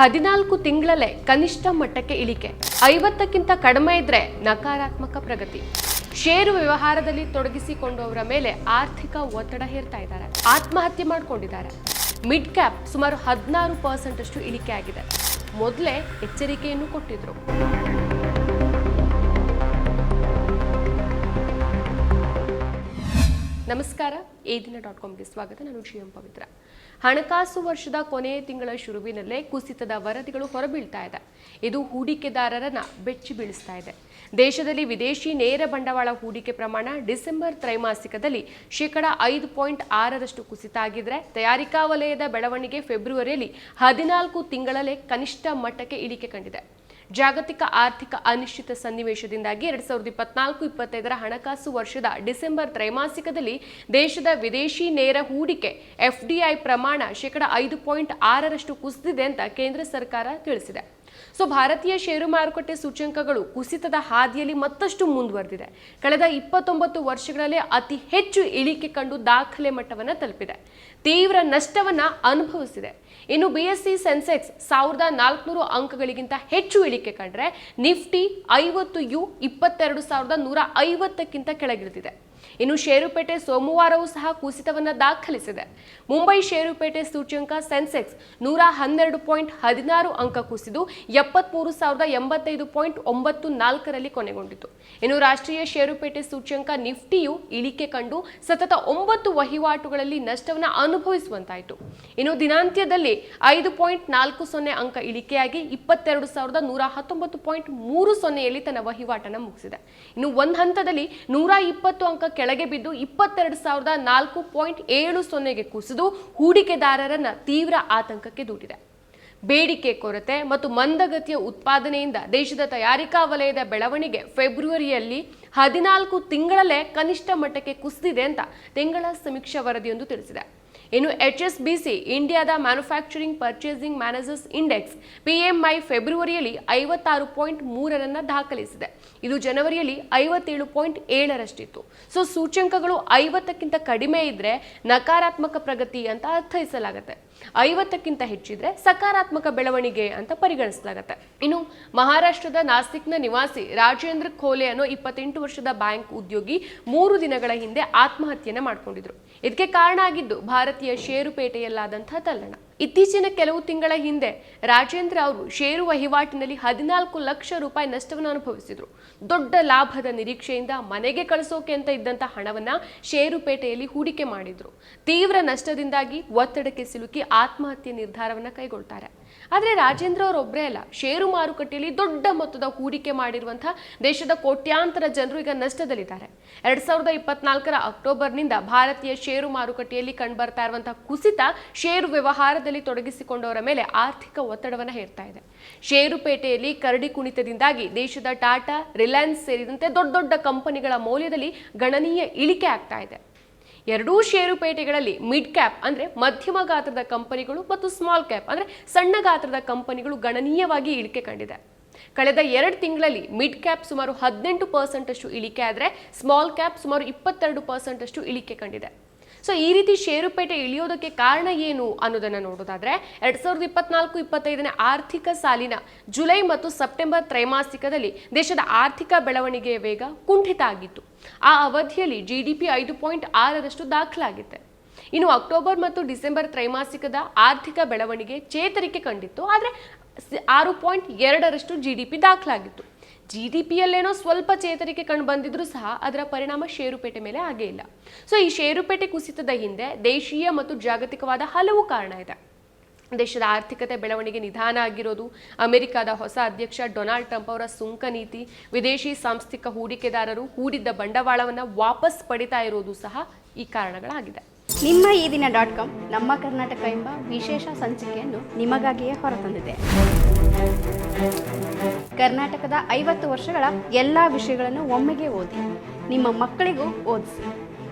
ಹದಿನಾಲ್ಕು ತಿಂಗಳಲ್ಲೇ ಕನಿಷ್ಠ ಮಟ್ಟಕ್ಕೆ ಇಳಿಕೆ. ಐವತ್ತಕ್ಕಿಂತ ಕಡಿಮೆ ಇದ್ರೆ ನಕಾರಾತ್ಮಕ ಪ್ರಗತಿ. ಷೇರು ವ್ಯವಹಾರದಲ್ಲಿ ತೊಡಗಿಸಿಕೊಂಡವರ ಮೇಲೆ ಆರ್ಥಿಕ ಒತ್ತಡ ಹೇರ್ತಾ ಇದ್ದಾರೆ. ಆತ್ಮಹತ್ಯೆ ಮಾಡಿಕೊಂಡಿದ್ದಾರೆ. ಮಿಡ್ ಕ್ಯಾಪ್ ಸುಮಾರು ಹದಿನಾರು ಪರ್ಸೆಂಟ್ ಅಷ್ಟು ಇಳಿಕೆ ಆಗಿದೆ ಮೊದಲೇ ಎಚ್ಚರಿಕೆಯನ್ನು ಕೊಟ್ಟಿದ್ರು. ನಮಸ್ಕಾರ. ಈ ದಿನ ಡಾಟ್ ಕಾಮ್ಗೆ ಸ್ವಾಗತ. ನಾನು ಶ್ರೀಯಂ ಪವಿತ್ರ. ಹಣಕಾಸು ವರ್ಷದ ಕೊನೆಯ ತಿಂಗಳ ಶುರುವಿನಲ್ಲೇ ಕುಸಿತದ ವರದಿಗಳು ಹೊರಬೀಳ್ತಾ ಇದೆ. ಇದು ಹೂಡಿಕೆದಾರರನ್ನ ಬೆಚ್ಚಿ ಬೀಳಿಸ್ತಾ ಇದೆ. ದೇಶದಲ್ಲಿ ವಿದೇಶಿ ನೇರ ಬಂಡವಾಳ ಹೂಡಿಕೆ ಪ್ರಮಾಣ ಡಿಸೆಂಬರ್ ತ್ರೈಮಾಸಿಕದಲ್ಲಿ ಶೇಕಡ ಐದು ಪಾಯಿಂಟ್ ಆರರಷ್ಟು ಕುಸಿತ ಆಗಿದ್ರೆ ತಯಾರಿಕಾ ವಲಯದ ಬೆಳವಣಿಗೆ ಫೆಬ್ರವರಿಯಲ್ಲಿ ಹದಿನಾಲ್ಕು ತಿಂಗಳಲ್ಲೇ ಕನಿಷ್ಠ ಮಟ್ಟಕ್ಕೆ ಇಳಿಕೆ ಕಂಡಿದೆ. ಜಾಗತಿಕ ಆರ್ಥಿಕ ಅನಿಶ್ಚಿತ ಸನ್ನಿವೇಶದಿಂದಾಗಿ ಎರಡ್ ಸಾವಿರದ ಇಪ್ಪತ್ನಾಲ್ಕು ಇಪ್ಪತ್ತೈದರ ಹಣಕಾಸು ವರ್ಷದ ಡಿಸೆಂಬರ್ ತ್ರೈಮಾಸಿಕದಲ್ಲಿ ದೇಶದ ವಿದೇಶಿ ನೇರ ಹೂಡಿಕೆ ಎಫ್ಡಿಐ ಪ್ರಮಾಣ ಶೇಕಡ ಐದು ಪಾಯಿಂಟ್ ಆರರಷ್ಟು ಕುಸಿದಿದೆ ಅಂತ ಕೇಂದ್ರ ಸರ್ಕಾರ ತಿಳಿಸಿದೆ. ಸೊ ಭಾರತೀಯ ಷೇರು ಮಾರುಕಟ್ಟೆ ಸೂಚ್ಯಂಕಗಳು ಕುಸಿತದ ಹಾದಿಯಲ್ಲಿ ಮತ್ತಷ್ಟು ಮುಂದುವರೆದಿದೆ. ಕಳೆದ ಇಪ್ಪತ್ತೊಂಬತ್ತು ವರ್ಷಗಳಲ್ಲಿ ಅತಿ ಹೆಚ್ಚು ಇಳಿಕೆ ಕಂಡು ದಾಖಲೆ ಮಟ್ಟವನ್ನು ತಲುಪಿದೆ. ತೀವ್ರ ನಷ್ಟವನ್ನ ಅನುಭವಿಸಿದೆ. ಇನ್ನು ಬಿಎಸ್ಸಿ ಸೆನ್ಸೆಕ್ಸ್ ಸಾವಿರದ ನಾಲ್ಕುನೂರು ಅಂಕಗಳಿಗಿಂತ ಹೆಚ್ಚು ಇಳಿಕೆ ಕಂಡ್ರೆ, ನಿಫ್ಟಿ ಐವತ್ತು ಯು ಇಪ್ಪತ್ತೆರಡು ಸಾವಿರದ ನೂರ ಐವತ್ತಕ್ಕಿಂತ ಕೆಳಗಿಳಿದಿದೆ. ಇನ್ನು ಷೇರುಪೇಟೆ ಸೋಮವಾರವೂ ಸಹ ಕುಸಿತವನ್ನು ದಾಖಲಿಸಿದೆ. ಮುಂಬೈ ಷೇರುಪೇಟೆ ಸೂಚ್ಯಂಕ ಸೆನ್ಸೆಕ್ಸ್ ನೂರ ಹನ್ನೆರಡು ಪಾಯಿಂಟ್ ಹದಿನಾರು ಅಂಕ ಕುಸಿದು ಎಪ್ಪತ್ಮೂರು ಸಾವಿರದ ಎಂಬತ್ತೈದು ಪಾಯಿಂಟ್ ಒಂಬತ್ತು ನಾಲ್ಕರಲ್ಲಿ ಕೊನೆಗೊಂಡಿತು. ಇನ್ನು ರಾಷ್ಟ್ರೀಯ ಷೇರುಪೇಟೆ ಸೂಚ್ಯಂಕ ನಿಫ್ಟಿಯು ಇಳಿಕೆ ಕಂಡು ಸತತ ಒಂಬತ್ತು ವಹಿವಾಟುಗಳಲ್ಲಿ ನಷ್ಟವನ್ನು ಅನುಭವಿಸುವಂತಾಯಿತು. ಇನ್ನು ದಿನಾಂತ್ಯದಲ್ಲಿ ಐದು ಪಾಯಿಂಟ್ ನಾಲ್ಕು ಸೊನ್ನೆ ಅಂಕ ಇಳಿಕೆಯಾಗಿ ಇಪ್ಪತ್ತೆರಡು ಸಾವಿರದ ನೂರ ಹತ್ತೊಂಬತ್ತು ಪಾಯಿಂಟ್ ಮೂರು ಸೊನ್ನೆಯಲ್ಲಿ ತನ್ನ ವಹಿವಾಟನ್ನು ಮುಗಿಸಿದೆ. ಇನ್ನು ಒಂದು ಹಂತದಲ್ಲಿ ನೂರ ಇಪ್ಪತ್ತು ಅಂಕ ಕೆಳಗೆ ಬಿದ್ದು ಇಪ್ಪತ್ತೆರಡು ಸಾವಿರದ ನಾಲ್ಕು ಪಾಯಿಂಟ್ ಏಳು ಸೊನ್ನೆಗೆ ಕುಸಿದು ಹೂಡಿಕೆದಾರರನ್ನ ತೀವ್ರ ಆತಂಕಕ್ಕೆ ದೂಡಿದೆ. ಬೇಡಿಕೆ ಕೊರತೆ ಮತ್ತು ಮಂದಗತಿಯ ಉತ್ಪಾದನೆಯಿಂದ ದೇಶದ ತಯಾರಿಕಾ ವಲಯದ ಬೆಳವಣಿಗೆ ಫೆಬ್ರವರಿಯಲ್ಲಿ ಹದಿನಾಲ್ಕು ತಿಂಗಳಲ್ಲೇ ಕನಿಷ್ಠ ಮಟ್ಟಕ್ಕೆ ಕುಸಿದಿದೆ ಅಂತ ತಿಂಗಳ ಸಮೀಕ್ಷಾ ವರದಿಯೊಂದು ತಿಳಿಸಿದೆ. ಇನ್ನು ಎಚ್ ಎಸ್ ಬಿ ಸಿ, ಇಂಡಿಯಾದ manufacturing purchasing managers index PMI ಫೆಬ್ರವರಿಯಲ್ಲಿ ಐವತ್ತಾರು ಪಾಯಿಂಟ್ ಮೂರರನ್ನು ದಾಖಲಿಸಿದೆ. ಇದು ಜನವರಿಯಲ್ಲಿ ಐವತ್ತೇಳು ಪಾಯಿಂಟ್ ಏಳರಷ್ಟಿತ್ತು. ಸೊ, ಸೂಚ್ಯಂಕಗಳು ಐವತ್ತಕ್ಕಿಂತ ಕಡಿಮೆ ಇದ್ದರೆ ನಕಾರಾತ್ಮಕ ಪ್ರಗತಿ ಅಂತ ಅರ್ಥೈಸಲಾಗುತ್ತೆ. ಐವತ್ತಕ್ಕಿಂತ ಹೆಚ್ಚಿದ್ರೆ ಸಕಾರಾತ್ಮಕ ಬೆಳವಣಿಗೆ ಅಂತ ಪರಿಗಣಿಸಲಾಗುತ್ತೆ. ಇನ್ನು ಮಹಾರಾಷ್ಟ್ರದ ನಾಸಿಕ್ನ ನಿವಾಸಿ ರಾಜೇಂದ್ರ ಖೋಲೆ ಅನ್ನೋ ಇಪ್ಪತ್ತೆಂಟು ವರ್ಷದ ಬ್ಯಾಂಕ್ ಉದ್ಯೋಗಿ ಮೂರು ದಿನಗಳ ಹಿಂದೆ ಆತ್ಮಹತ್ಯೆಯನ್ನು ಮಾಡಿಕೊಂಡಿದ್ರು. ಇದಕ್ಕೆ ಕಾರಣ ಆಗಿದ್ದು ಭಾರತೀಯ ಷೇರುಪೇಟೆಯಲ್ಲಾದಂತಹ ತಲ್ಲಣ. ಇತ್ತೀಚಿನ ಕೆಲವು ತಿಂಗಳ ಹಿಂದೆ ರಾಜೇಂದ್ರ ಅವರು ಷೇರು ವಹಿವಾಟಿನಲ್ಲಿ ಹದಿನಾಲ್ಕು ಲಕ್ಷ ರೂಪಾಯಿ ನಷ್ಟವನ್ನು ಅನುಭವಿಸಿದ್ರು. ದೊಡ್ಡ ಲಾಭದ ನಿರೀಕ್ಷೆಯಿಂದ ಮನೆಗೆ ಕಳಿಸೋಕೆ ಅಂತ ಇದ್ದಂಥ ಹಣವನ್ನ ಷೇರುಪೇಟೆಯಲ್ಲಿ ಹೂಡಿಕೆ ಮಾಡಿದ್ರು. ತೀವ್ರ ನಷ್ಟದಿಂದಾಗಿ ಒತ್ತಡಕ್ಕೆ ಸಿಲುಕಿ ಆತ್ಮಹತ್ಯೆ ನಿರ್ಧಾರವನ್ನ ಕೈಗೊಳ್ತಾರೆ. ಆದರೆ ರಾಜೇಂದ್ರ ಅವರೊಬ್ಬರೇ ಅಲ್ಲ. ಷೇರು ಮಾರುಕಟ್ಟೆಯಲ್ಲಿ ದೊಡ್ಡ ಮೊತ್ತದ ಹೂಡಿಕೆ ಮಾಡಿರುವಂಥ ದೇಶದ ಕೋಟ್ಯಾಂತರ ಜನರು ಈಗ ನಷ್ಟದಲ್ಲಿದ್ದಾರೆ. ಎರಡು ಸಾವಿರದ ಇಪ್ಪತ್ನಾಲ್ಕರ ಅಕ್ಟೋಬರ್ನಿಂದ ಭಾರತೀಯ ಷೇರು ಮಾರುಕಟ್ಟೆಯಲ್ಲಿ ಕಂಡುಬರ್ತಾ ಇರುವಂತಹ ಕುಸಿತ ಷೇರು ವ್ಯವಹಾರದಲ್ಲಿ ತೊಡಗಿಸಿಕೊಂಡವರ ಮೇಲೆ ಆರ್ಥಿಕ ಒತ್ತಡವನ್ನು ಹೇರ್ತಾ ಇದೆ. ಷೇರುಪೇಟೆಯಲ್ಲಿ ಕರಡಿ ಕುಣಿತದಿಂದಾಗಿ ದೇಶದ ಟಾಟಾ, ರಿಲಯನ್ಸ್ ಸೇರಿದಂತೆ ದೊಡ್ಡ ದೊಡ್ಡ ಕಂಪನಿಗಳ ಮೌಲ್ಯದಲ್ಲಿ ಗಣನೀಯ ಇಳಿಕೆ ಆಗ್ತಾ ಇದೆ. ಎರಡೂ ಷೇರುಪೇಟೆಗಳಲ್ಲಿ ಮಿಡ್ ಕ್ಯಾಪ್ ಅಂದರೆ ಮಧ್ಯಮ ಗಾತ್ರದ ಕಂಪನಿಗಳು ಮತ್ತು ಸ್ಮಾಲ್ ಕ್ಯಾಪ್ ಅಂದರೆ ಸಣ್ಣ ಗಾತ್ರದ ಕಂಪನಿಗಳು ಗಣನೀಯವಾಗಿ ಇಳಿಕೆ ಕಂಡಿದೆ. ಕಳೆದ ಎರಡು ತಿಂಗಳಲ್ಲಿ ಮಿಡ್ ಕ್ಯಾಪ್ ಸುಮಾರು ಹದಿನೆಂಟು ಪರ್ಸೆಂಟಷ್ಟು ಇಳಿಕೆ ಆದರೆ ಸ್ಮಾಲ್ ಕ್ಯಾಪ್ ಸುಮಾರು ಇಪ್ಪತ್ತೆರಡು ಪರ್ಸೆಂಟಷ್ಟು ಇಳಿಕೆ ಕಂಡಿದೆ. ಸೊ ಈ ರೀತಿ ಷೇರುಪೇಟೆ ಇಳಿಯೋದಕ್ಕೆ ಕಾರಣ ಏನು ಅನ್ನೋದನ್ನು ನೋಡೋದಾದ್ರೆ, ಎರಡ್ ಸಾವಿರದ ಇಪ್ಪತ್ನಾಲ್ಕು, ಇಪ್ಪತ್ತೈದನೇ ಆರ್ಥಿಕ ಸಾಲಿನ ಜುಲೈ ಮತ್ತು ಸೆಪ್ಟೆಂಬರ್ ತ್ರೈಮಾಸಿಕದಲ್ಲಿ ದೇಶದ ಆರ್ಥಿಕ ಬೆಳವಣಿಗೆಯ ವೇಗ ಕುಂಠಿತ ಆಗಿತ್ತು. ಆ ಅವಧಿಯಲ್ಲಿ ಜಿ ಡಿ ಪಿ ಐದು ಪಾಯಿಂಟ್ ಆರರಷ್ಟು ದಾಖಲಾಗಿದೆ ಇನ್ನು ಅಕ್ಟೋಬರ್ ಮತ್ತು ಡಿಸೆಂಬರ್ ತ್ರೈಮಾಸಿಕದ ಆರ್ಥಿಕ ಬೆಳವಣಿಗೆ ಚೇತರಿಕೆ ಕಂಡಿತ್ತು. ಆದರೆ ಆರು ಪಾಯಿಂಟ್ ಎರಡರಷ್ಟು ಜಿ ಡಿ ಪಿ ದಾಖಲಾಗಿತ್ತು. ಜಿ ಡಿ ಪಿಯಲ್ಲೇನೋ ಸ್ವಲ್ಪ ಚೇತರಿಕೆ ಕಂಡು ಬಂದಿದ್ರೂ ಸಹ ಅದರ ಪರಿಣಾಮ ಷೇರುಪೇಟೆ ಮೇಲೆ ಆಗೇ ಇಲ್ಲ. ಸೊ ಈ ಷೇರುಪೇಟೆ ಕುಸಿತದ ಹಿಂದೆ ದೇಶೀಯ ಮತ್ತು ಜಾಗತಿಕವಾದ ಹಲವು ಕಾರಣ ಇದೆ. ದೇಶದ ಆರ್ಥಿಕತೆ ಬೆಳವಣಿಗೆ ನಿಧಾನ ಆಗಿರೋದು, ಅಮೆರಿಕದ ಹೊಸ ಅಧ್ಯಕ್ಷ ಡೊನಾಲ್ಡ್ ಟ್ರಂಪ್ ಅವರ ಸುಂಕ ನೀತಿ, ವಿದೇಶಿ ಸಾಂಸ್ಥಿಕ ಹೂಡಿಕೆದಾರರು ಹೂಡಿದ್ದ ಬಂಡವಾಳವನ್ನು ವಾಪಸ್ ಪಡಿತಾ ಇರೋದು ಸಹ ಈ ಕಾರಣಗಳಾಗಿದೆ. ನಿಮ್ಮ ಈ ದಿನ ಡಾಟ್ ಕಾಮ್, ನಮ್ಮ ಕರ್ನಾಟಕ ಎಂಬ ವಿಶೇಷ ಸಂಚಿಕೆಯನ್ನು ನಿಮಗಾಗಿಯೇ ಹೊರತಂದಿದೆ. ಕರ್ನಾಟಕದ ಐವತ್ತು ವರ್ಷಗಳ ಎಲ್ಲ ವಿಷಯಗಳನ್ನು ಒಮ್ಮೆಗೆ ಓದಿ, ನಿಮ್ಮ ಮಕ್ಕಳಿಗೂ ಓದಿಸಿ.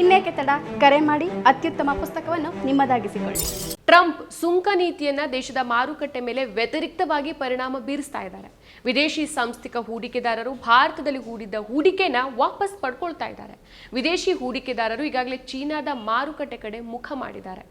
ಇನ್ನೇಕೆ ತಡ? ಕರೆ ಮಾಡಿ, ಅತ್ಯುತ್ತಮ ಪುಸ್ತಕವನ್ನು ನಿಮ್ಮದಾಗಿಸಿಕೊಳ್ಳಿ. ಟ್ರಂಪ್ ಸುಂಕ ನೀತಿಯನ್ನ ದೇಶದ ಮಾರುಕಟ್ಟೆ ಮೇಲೆ ವ್ಯತಿರಿಕ್ತವಾಗಿ ಪರಿಣಾಮ ಬೀರಿಸ್ತಾ ಇದ್ದಾರೆ. ವಿದೇಶಿ ಸಾಂಸ್ಥಿಕ ಹೂಡಿಕೆದಾರರು ಭಾರತದಲ್ಲಿ ಹೂಡಿದ್ದ ಹೂಡಿಕೆನ ವಾಪಸ್ ಪಡ್ಕೊಳ್ತಾ ಇದ್ದಾರೆ. ವಿದೇಶಿ ಹೂಡಿಕೆದಾರರು ಈಗಾಗಲೇ ಚೀನಾದ ಮಾರುಕಟ್ಟೆ ಕಡೆ ಮುಖ ಮಾಡಿದ್ದಾರೆ.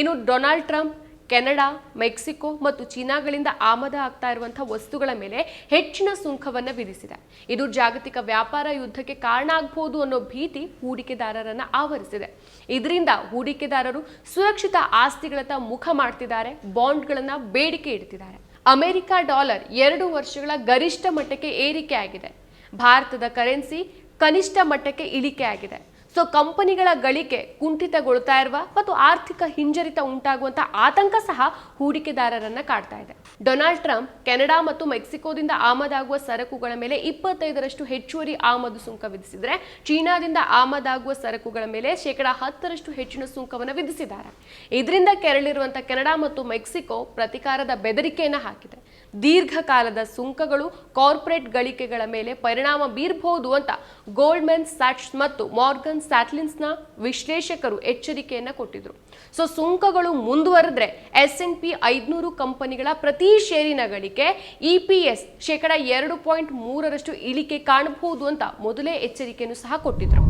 ಇನ್ನು ಡೊನಾಲ್ಡ್ ಟ್ರಂಪ್ ಕೆನಡಾ, ಮೆಕ್ಸಿಕೋ ಮತ್ತು ಚೀನಾಗಳಿಂದ ಆಮದ ಆಗ್ತಾ ಇರುವಂತಹ ವಸ್ತುಗಳ ಮೇಲೆ ಹೆಚ್ಚಿನ ಸುಂಕವನ್ನು ವಿಧಿಸಿದೆ. ಇದು ಜಾಗತಿಕ ವ್ಯಾಪಾರ ಯುದ್ಧಕ್ಕೆ ಕಾರಣ ಆಗಬಹುದು ಅನ್ನೋ ಭೀತಿ ಹೂಡಿಕೆದಾರರನ್ನ ಆವರಿಸಿದೆ. ಇದರಿಂದ ಹೂಡಿಕೆದಾರರು ಸುರಕ್ಷಿತ ಆಸ್ತಿಗಳತ್ತ ಮುಖ ಮಾಡ್ತಿದ್ದಾರೆ, ಬಾಂಡ್ಗಳನ್ನ ಬೇಡಿಕೆ ಇಡ್ತಿದ್ದಾರೆ. ಅಮೆರಿಕ ಡಾಲರ್ ಎರಡು ವರ್ಷಗಳ ಗರಿಷ್ಠ ಮಟ್ಟಕ್ಕೆ ಏರಿಕೆ ಆಗಿದೆ ಭಾರತದ ಕರೆನ್ಸಿ ಕನಿಷ್ಠ ಮಟ್ಟಕ್ಕೆ ಇಳಿಕೆ ಆಗಿದೆ ಸೊ ಕಂಪನಿಗಳ ಗಳಿಕೆ ಕುಂಠಿತಗೊಳ್ತಾ ಇರುವ ಮತ್ತು ಆರ್ಥಿಕ ಹಿಂಜರಿತ ಉಂಟಾಗುವಂತಹ ಆತಂಕ ಸಹ ಹೂಡಿಕೆದಾರರನ್ನ ಕಾಡ್ತಾ ಇದೆ. ಡೊನಾಲ್ಡ್ ಟ್ರಂಪ್ ಕೆನಡಾ ಮತ್ತು ಮೆಕ್ಸಿಕೋದಿಂದ ಆಮದಾಗುವ ಸರಕುಗಳ ಮೇಲೆ ಇಪ್ಪತ್ತೈದರಷ್ಟು ಹೆಚ್ಚುವರಿ ಆಮದು ಸುಂಕ ವಿಧಿಸಿದ್ರೆ ಚೀನಾದಿಂದ ಆಮದಾಗುವ ಸರಕುಗಳ ಮೇಲೆ ಶೇಕಡಾ ಹತ್ತರಷ್ಟು ಹೆಚ್ಚಿನ ಸುಂಕವನ್ನು ವಿಧಿಸಿದ್ದಾರೆ. ಇದರಿಂದ ಕೆರಳಿರುವಂತಹ ಕೆನಡಾ ಮತ್ತು ಮೆಕ್ಸಿಕೋ ಪ್ರತಿಕಾರದ ಬೆದರಿಕೆಯನ್ನು ಹಾಕಿದೆ. ದೀರ್ಘಕಾಲದ ಸುಂಕಗಳು ಕಾರ್ಪೊರೇಟ್ ಗಳಿಕೆಗಳ ಮೇಲೆ ಪರಿಣಾಮ ಬೀರಬಹುದು ಅಂತ ಗೋಲ್ಡ್ಮನ್ ಸ್ಯಾಟ್ಸ್ ಮತ್ತು ಮಾರ್ಗನ್ ಸ್ಯಾಟ್ಲಿನ್ಸ್ನ ವಿಶ್ಲೇಷಕರು ಎಚ್ಚರಿಕೆಯನ್ನು ಕೊಟ್ಟಿದ್ರು. ಸೊ, ಸುಂಕಗಳು ಮುಂದುವರೆದ್ರೆ ಎಸ್ ಎನ್ ಪಿ ಐದುನೂರು ಕಂಪನಿಗಳ ಪ್ರತಿ ಷೇರಿನ ಗಳಿಕೆ ಇ ಪಿ ಎಸ್ ಶೇಕಡ ಎರಡು ಪಾಯಿಂಟ್ ಮೂರರಷ್ಟು ಇಳಿಕೆ ಕಾಣಬಹುದು ಅಂತ ಮೊದಲೇ ಎಚ್ಚರಿಕೆಯನ್ನು ಸಹ ಕೊಟ್ಟಿದ್ರು.